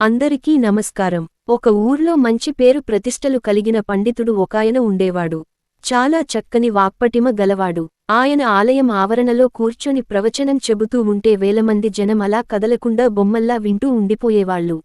అందరికీ నమస్కారం. ఒక ఊర్లో మంచి పేరు ప్రతిష్టలు కలిగిన పండితుడు ఒకాయన ఉండేవాడు. చాలా చక్కని వాక్పటిమ గలవాడు. ఆయన ఆలయం ఆవరణలో కూర్చొని ప్రవచనం చెబుతూ ఉంటే వేలమంది జనం అలా కదలకుండా బొమ్మల్లా వింటూ ఉండిపోయేవాళ్ళు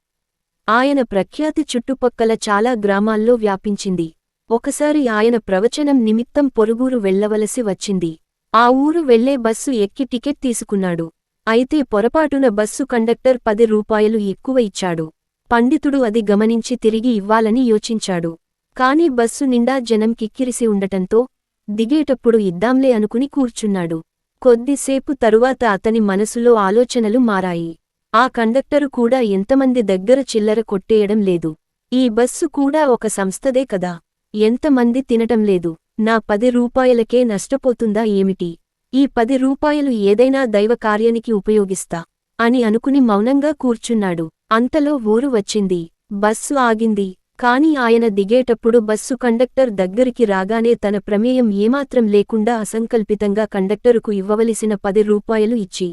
ఆయన ప్రఖ్యాతి చుట్టుపక్కల చాలా గ్రామాల్లో వ్యాపించింది. ఒకసారి ఆయన ప్రవచనం నిమిత్తం పొరుగురు వెళ్ళవలసి వచ్చింది. ఆ ఊరు వెళ్ళే బస్సు ఎక్కి టికెట్ తీసుకున్నాడు. అయితే పొరపాటున బస్సు కండక్టర్ పది రూపాయలు ఎక్కువ ఇచ్చాడు. పండితుడు అది గమనించి తిరిగి ఇవ్వాలని యోచించాడు. కాని బస్సు నిండా జనం కిక్కిరిసి ఉండటంతో దిగేటప్పుడు ఇద్దాంలే అనుకుని కూర్చున్నాడు. కొద్దిసేపు తరువాత అతని మనసులో ఆలోచనలు మారాయి. ఆ కండక్టరు కూడా ఎంతమంది దగ్గర చిల్లర కొట్టేయడం లేదు. ఈ బస్సు కూడా ఒక సంస్థదే కదా. ఎంతమంది తినటం లేదు. నా పది రూపాయలకే నష్టపోతుందా ఏమిటి? ఈ పది రూపాయలు ఏదైనా దైవ కార్యానికి ఉపయోగిస్తా అని అనుకుని మౌనంగా కూర్చున్నాడు. అంతలో ఊరు వచ్చింది. బస్సు ఆగింది. కాని ఆయన దిగేటప్పుడు బస్సు కండక్టర్ దగ్గరికి రాగానే తన ప్రమేయం ఏమాత్రం లేకుండా అసంకల్పితంగా కండక్టరుకు ఇవ్వవలసిన పది రూపాయలు ఇచ్చి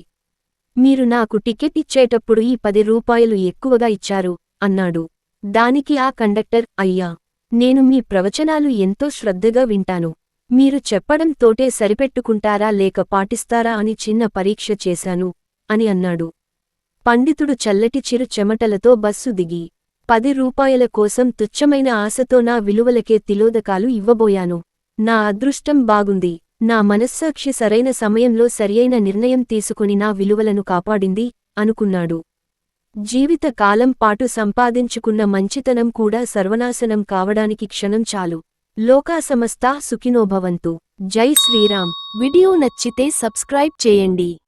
మీరు నాకు టికెట్ ఇచ్చేటప్పుడు ఈ పది రూపాయలు ఎక్కువగా ఇచ్చారు అన్నాడు. దానికి ఆ కండక్టర్ అయ్యా నేను మీ ప్రవచనాలు ఎంతో శ్రద్ధగా వింటాను. మీరు చెప్పడం తోటే సరిపెట్టుకుంటారా లేక పాటిస్తారా అని చిన్న పరీక్ష చేశాను అని అన్నాడు. పండితుడు చల్లటి చిరు చెమటలతో బస్సు దిగి పది రూపాయల కోసం తుచ్చమైన ఆశతో నా విలువలకే తిలోదకాలు ఇవ్వబోయాను. నా అదృష్టం బాగుంది నా మనస్సాక్షి సరైన సమయంలో సరియైన నిర్ణయం తీసుకుని నా విలువలను కాపాడింది అనుకున్నాడు. జీవిత కాలం పాటు సంపాదించుకున్న మంచితనం కూడా సర్వనాశనం కావడానికి క్షణం చాలు. లోకా సమస్తా సుఖినోభవంతు. జై శ్రీరామ్. వీడియో నచ్చితే సబ్స్క్రైబ్ చేయండి.